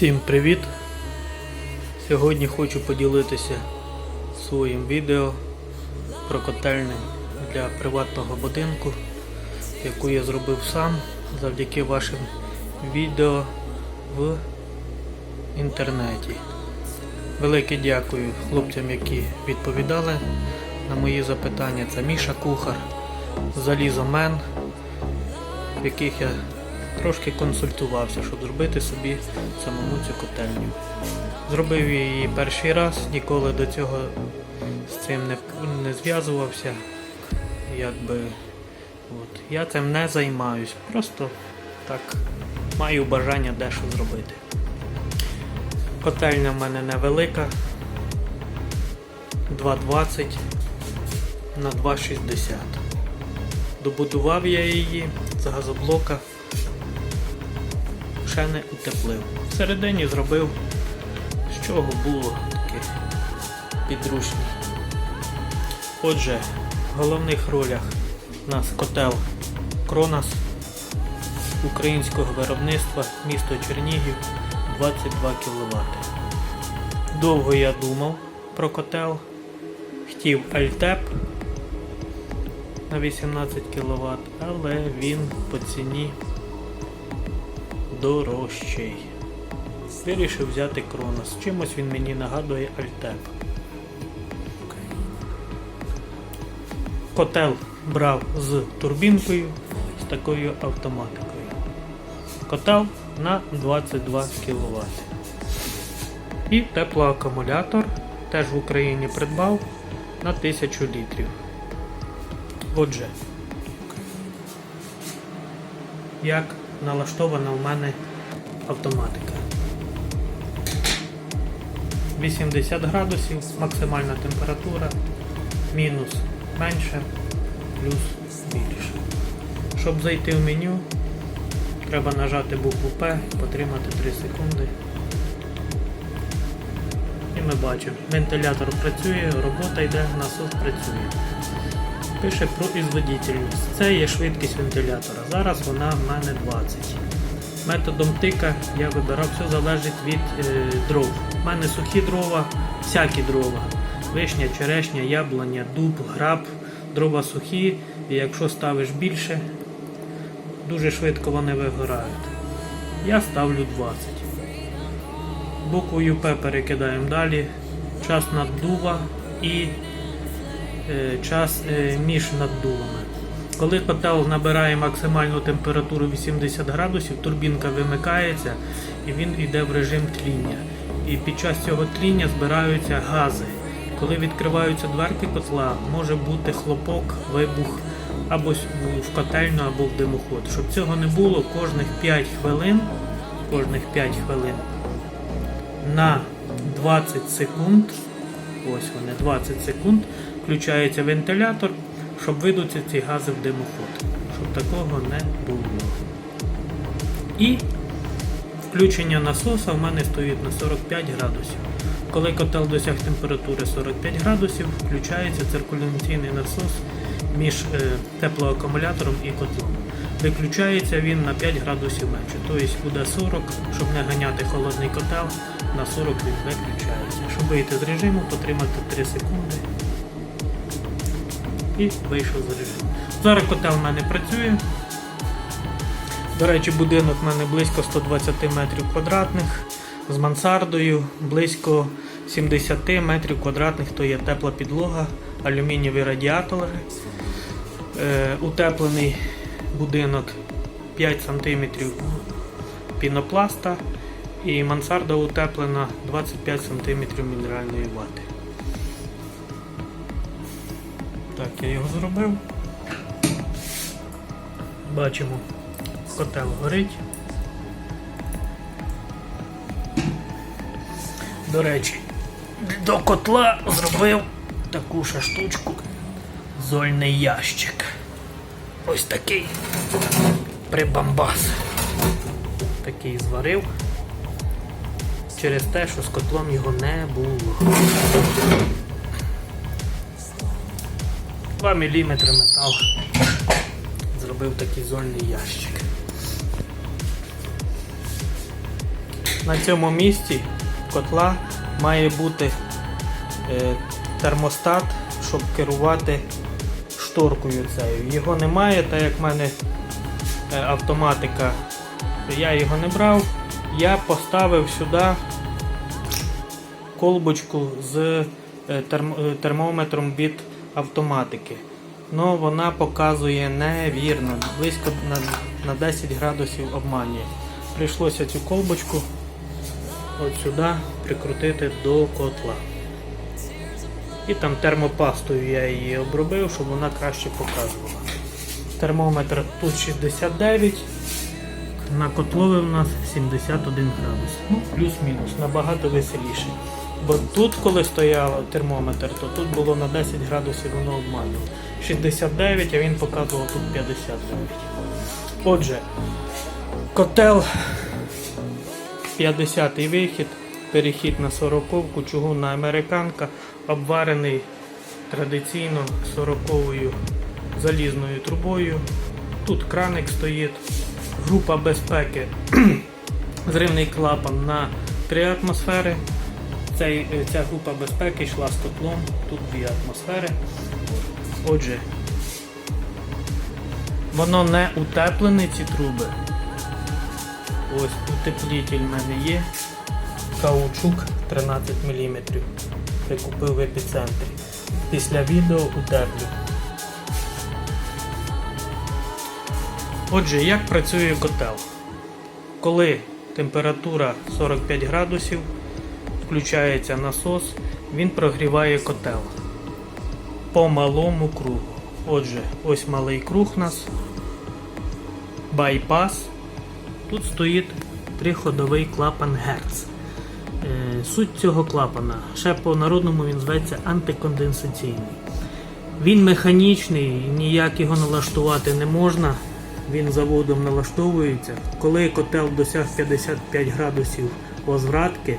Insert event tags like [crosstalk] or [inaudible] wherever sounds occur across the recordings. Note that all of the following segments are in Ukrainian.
Всім привіт! Сьогодні хочу поділитися своїм відео про котельню для приватного будинку, яку я зробив сам завдяки вашим відео в інтернеті. Велике дякую хлопцям, які відповідали на мої запитання. Це Міша Кухар, Залізомен, в яких я трошки консультувався, щоб зробити собі самому цю котельню. Зробив її перший раз, ніколи до цього з цим не, не зв'язувався. Якби, от. Я цим не займаюсь, просто так маю бажання дещо зробити. Котельня в мене невелика. 2,20 на 2,60. Добудував я її з газоблока ще не утеплив. Всередині зробив, з чого було таке підручне. Отже, в головних ролях у нас котел Кронас українського виробництва, місто Чернігів 22 кВт. Довго я думав про котел, хотів Альтеп на 18 кВт, але він по ціні дорожчий. Вирішив взяти Кронос. Чимось він мені нагадує Альтеп. Котел брав з турбінкою, з такою автоматикою. Котел на 22 кВт. І теплоакумулятор теж в Україні придбав на 1000 літрів. Отже, як налаштована в мене автоматика. 80 градусів, максимальна температура, мінус менше, плюс більше. Щоб зайти в меню, треба нажати букву П, потримати 3 секунди. І ми бачимо, вентилятор працює, робота йде, насос працює. Пише про іздодітельність. Це є швидкість вентилятора. Зараз вона в мене 20. Методом тика я вибирав, все залежить від е, дров. У мене сухі дрова, всякі дрова. Вишня, черешня, яблуня, дуб, граб, дрова сухі. І якщо ставиш більше, дуже швидко вони вигорають. Я ставлю 20. Буквою П перекидаємо далі. Час наддува і час е, між наддувами. Коли котел набирає максимальну температуру 80 градусів, турбінка вимикається і він йде в режим тління. І під час цього тління збираються гази. Коли відкриваються дверки котла, може бути хлопок, вибух або в котельну, або в димоход. Щоб цього не було, кожних 5 хвилин, кожних 5 хвилин на 20 секунд, ось вони 20 секунд, включається вентилятор, щоб видуться ці гази в димоход. Щоб такого не було. І включення насоса в мене стоїть на 45 градусів. Коли котел досяг температури 45 градусів, включається циркуляційний насос між е, теплоакумулятором і котлом. Виключається він на 5 градусів менше, тобто буде 40, щоб не ганяти холодний котел, на 40 він виключається. Щоб вийти з режиму, потримати 3 секунди і вийшов з режиму. Зараз котел в мене працює. До речі, будинок в мене близько 120 метрів квадратних з мансардою, близько 70 метрів квадратних, то є тепла підлога, алюмінієві радіатори. Е, утеплений будинок 5 см пінопласта і мансарда утеплена 25 см мінеральної вати. Так, я його зробив. Бачимо, котел горить. До речі, до котла зробив таку ще штучку. Зольний ящик. Ось такий прибамбас. Такий зварив. Через те, що з котлом його не було. 2 мм метал. Зробив такий зольний ящик. на цьому місці котла має бути е, термостат, щоб керувати шторкою цією. Його немає, так як в мене е, автоматика, я його не брав. Я поставив сюди колбочку з е, терм- термометром від автоматики. Ну вона показує невірно, близько на, на 10 градусів обманює. Прийшлося цю колбочку от сюди прикрутити до котла. І там термопастою я її обробив, щоб вона краще показувала. Термометр тут 69, на котлові у нас 71 градус. Ну, плюс-мінус, набагато веселіше. Бо тут, коли стояв термометр, то тут було на 10 градусів воно обманювало. 69, а він показував тут 59. Отже, котел 50 вихід, перехід на 40 чугунна американка, обварений традиційно 40-ю залізною трубою. Тут краник стоїть, група безпеки, [clears throat] зривний клапан на 3 атмосфери. Цей, е, ця група безпеки йшла з котлом, тут 2 атмосфери. Отже, воно не утеплене ці труби. Ось утеплітель в мене є. Каучук 13 мм. Прикупив в епіцентрі. Після відео утеплю. Отже, як працює котел? Коли температура 45 градусів, включається насос, він прогріває котел по малому кругу. Отже, ось малий круг у нас, байпас. Тут стоїть триходовий клапан Герц. Е, Суть цього клапана, ще по народному він зветься антиконденсаційний. Він механічний, ніяк його налаштувати не можна. Він заводом налаштовується. Коли котел досяг 55 градусів возвратки,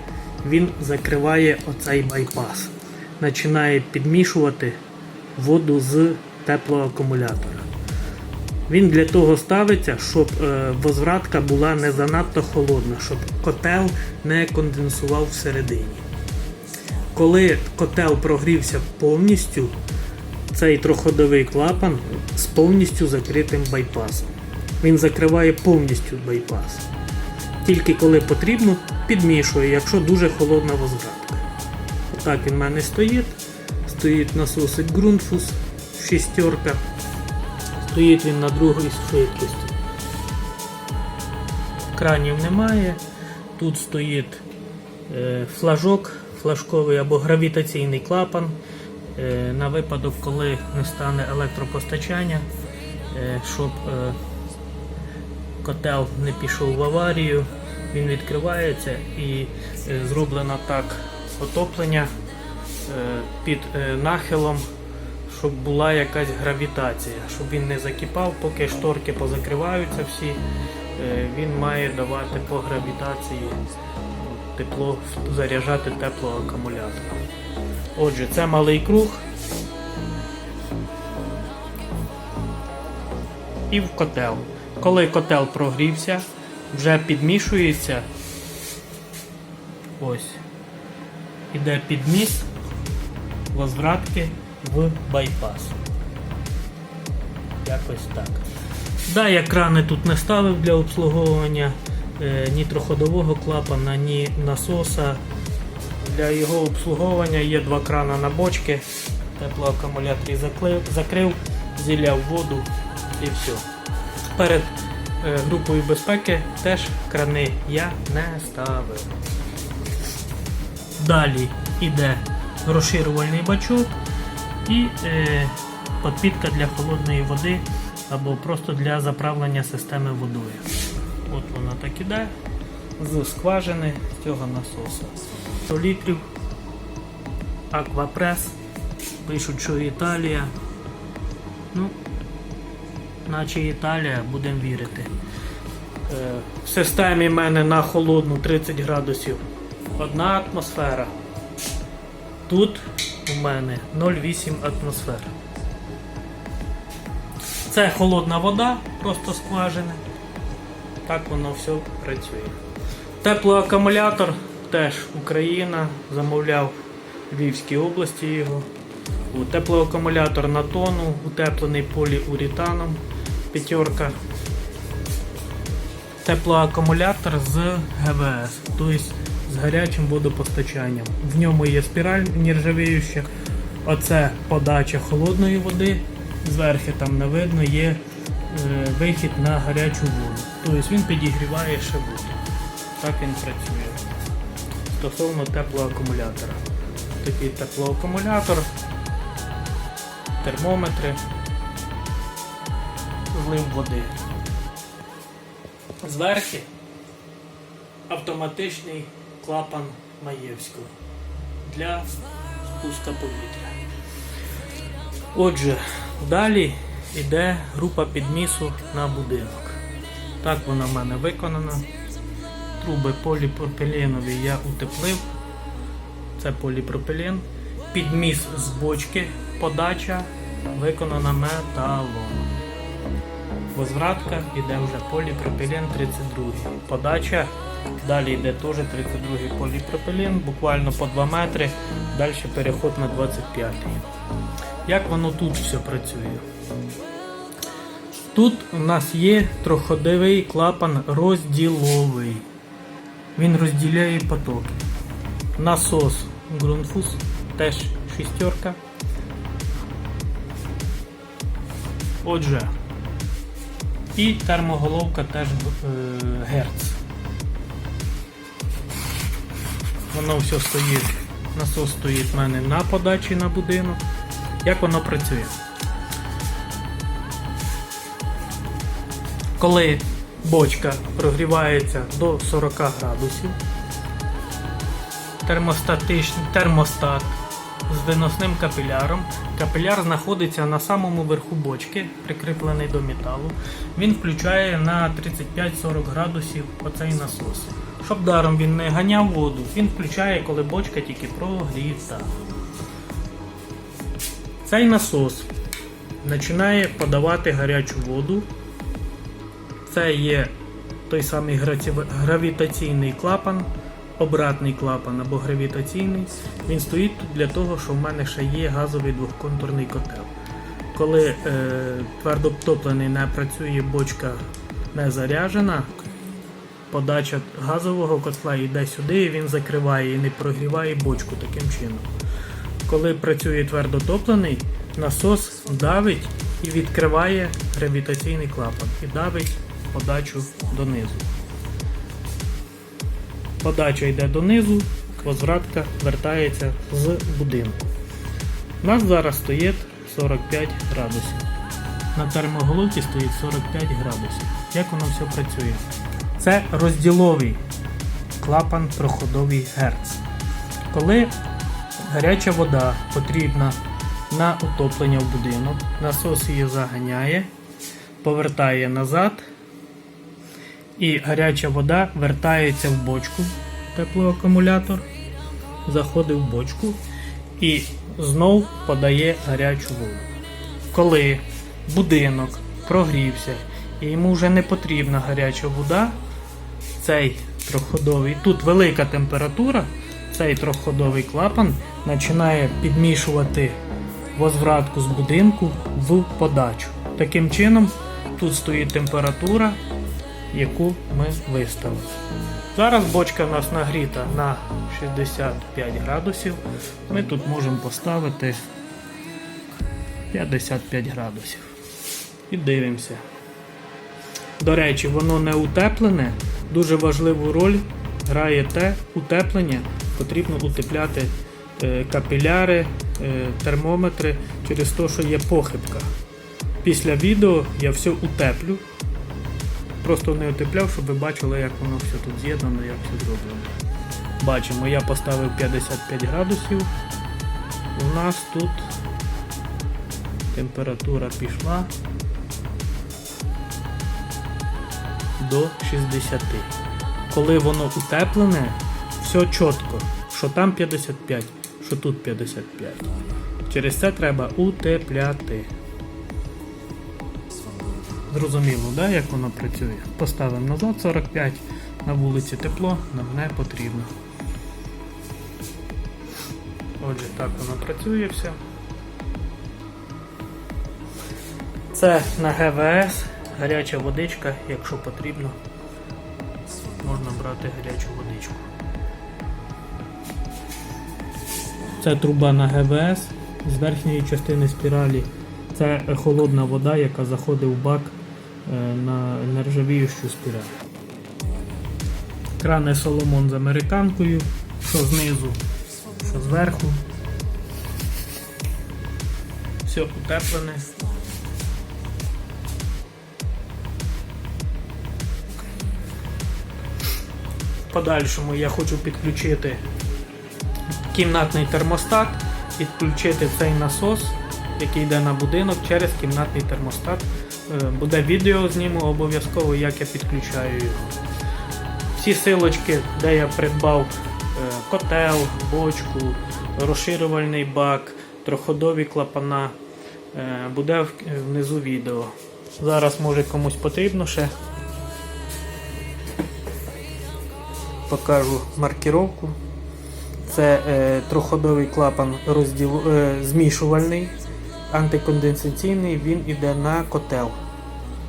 він закриває оцей байпас. Починає підмішувати воду з теплого акумулятора. Він для того ставиться, щоб е, возвратка була не занадто холодна, щоб котел не конденсував всередині. Коли котел прогрівся повністю, цей троходовий клапан з повністю закритим байпасом. Він закриває повністю байпас. Тільки коли потрібно, підмішує, якщо дуже холодна возвратка. Отак він в мене стоїть. Стоїть насосик Grundfus шістерка. Стоїть він на другій швидкості. Кранів немає. Тут стоїть е, флажок флажковий або гравітаційний клапан. Е, на випадок, коли не стане електропостачання, е, щоб котел не пішов в аварію, він відкривається і е, зроблено так отоплення е, під е, нахилом, щоб була якась гравітація, щоб він не закипав, поки шторки позакриваються всі, він має давати по гравітації тепло, заряджати тепло акумулятора. Отже, це малий круг. І в котел. Коли котел прогрівся, вже підмішується. Ось. Іде підміс возвратки в байпас. Якось так. Да, я крани тут не ставив для обслуговування е, ні троходового клапана, ні насоса. Для його обслуговування є два крана на бочки. Теплоакумулятор заклив, закрив, зіляв воду і все. Перед групою безпеки теж крани я не ставив. Далі йде розширювальний бачок і е, підпітка для холодної води або просто для заправлення системи водою. От вона так іде з скважини цього насосу. 100 літрів Аквапрес. Пишуть, що Італія. Ну, наче Італія, будемо вірити. Е, В системі в мене на холодну 30 градусів одна атмосфера. Тут у мене 0,8 атмосфер. Це холодна вода, просто скважини. Так воно все працює. Теплоакумулятор теж Україна, замовляв в Львівській області його. Теплоакумулятор на тону, утеплений поліуретаном, п'ятерка. Теплоакумулятор з ГВС, тобто з гарячим водопостачанням. В ньому є спіраль нержавіюча. Оце подача холодної води. Зверху там не видно є е, вихід на гарячу воду. Тобто він підігріває ще воду. Так він працює. Стосовно теплоакумулятора. Такий теплоакумулятор, термометри, злив води. Зверху автоматичний клапан Маєвського для спуска повітря. Отже, далі йде група підмісу на будинок. Так вона в мене виконана. Труби поліпропиленові я утеплив. Це поліпропилен. Підміс з бочки, подача виконана металом. Возвратка йде вже поліпропилен 32. Подача. Далі йде теж 32 поліпропилен, буквально по 2 метри. Далі переход на 25. Як воно тут все працює? Тут у нас є троходовий клапан розділовий. Він розділяє потоки. Насос Grundfus теж шістерка. Отже, і термоголовка теж е, Герц. Воно все стоїть. Насос стоїть в мене на подачі на будинок. Як воно працює? Коли бочка прогрівається до 40 градусів, термостат з виносним капіляром. Капіляр знаходиться на самому верху бочки, прикріплений до металу. Він включає на 35-40 градусів оцей насос. Щоб даром він не ганяв воду, він включає, коли бочка тільки прогріта. Цей насос починає подавати гарячу воду. Це є той самий гравітаційний клапан, обратний клапан або гравітаційний. Він стоїть тут для того, що в мене ще є газовий двохконтурний котел. Коли е, твердотоплений не працює, бочка не заряджена, подача газового котла йде сюди, і він закриває і не прогріває бочку таким чином. Коли працює твердотоплений, насос давить і відкриває гравітаційний клапан і давить подачу донизу. Подача йде донизу, возвратка вертається з будинку. У нас зараз стоїть 45 градусів. На термоголовці стоїть 45 градусів. Як воно все працює? Це розділовий клапан проходовий герц. Коли гаряча вода потрібна на утоплення в будинок, насос її заганяє, повертає назад, і гаряча вода вертається в бочку, теплоакумулятор, заходить в бочку і знов подає гарячу воду. Коли будинок прогрівся і йому вже не потрібна гаряча вода, цей трьохходовий, тут велика температура, цей трьохходовий клапан починає підмішувати возвратку з будинку в подачу. Таким чином, тут стоїть температура, яку ми виставили. Зараз бочка в нас нагріта на 65 градусів. Ми тут можемо поставити 55 градусів. І дивимося. До речі, воно не утеплене. Дуже важливу роль грає те утеплення. Потрібно утепляти е, капіляри, е, термометри через те, що є похибка. Після відео я все утеплю. Просто не утепляв, щоб ви бачили, як воно все тут з'єднано, як все зроблено. Бачимо, я поставив 55 градусів. У нас тут температура пішла до 60. Коли воно утеплене, все чітко, що там 55, що тут 55. Через це треба утепляти. Зрозуміло, да, як воно працює? Поставимо назад 45, На вулиці тепло, нам не потрібно. Отже, так воно працює все. Це на ГВС, гаряча водичка, якщо потрібно, можна брати гарячу водичку. Це труба на ГВС з верхньої частини спіралі. Це холодна вода, яка заходить в бак на нержавіючу спіраль. Крани Соломон з американкою, що знизу, що зверху. Все утеплене. В подальшому я хочу підключити кімнатний термостат, підключити цей насос, який йде на будинок через кімнатний термостат. Е, Буде відео зніму обов'язково, як я підключаю його. Всі силочки, де я придбав е, котел, бочку, розширювальний бак, троходові клапана, е, буде внизу відео. Зараз може комусь потрібно ще. Покажу маркіровку. Це е, троходовий клапан розділ, е, змішувальний, антиконденсаційний, він іде на котел.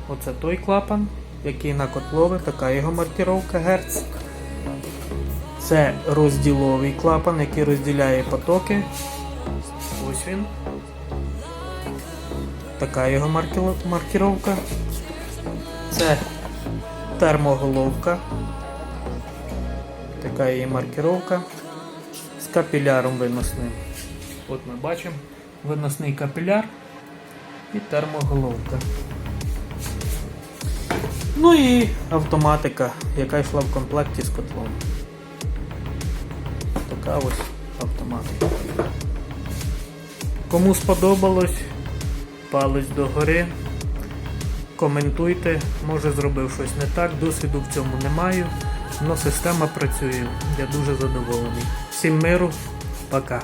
Оце той клапан, який на котлове, така його маркіровка Герц. Це розділовий клапан, який розділяє потоки. Ось він. Така його маркіровка. Це термоголовка. Така її маркіровка з капіляром виносним. От ми бачимо виносний капіляр і термоголовка. Ну і автоматика, яка йшла в комплекті з котлом. Така ось автоматика. Кому сподобалось, палець догори. Коментуйте, може зробив щось не так, досвіду в цьому не маю, але система працює. Я дуже задоволений. Всім миру, пока.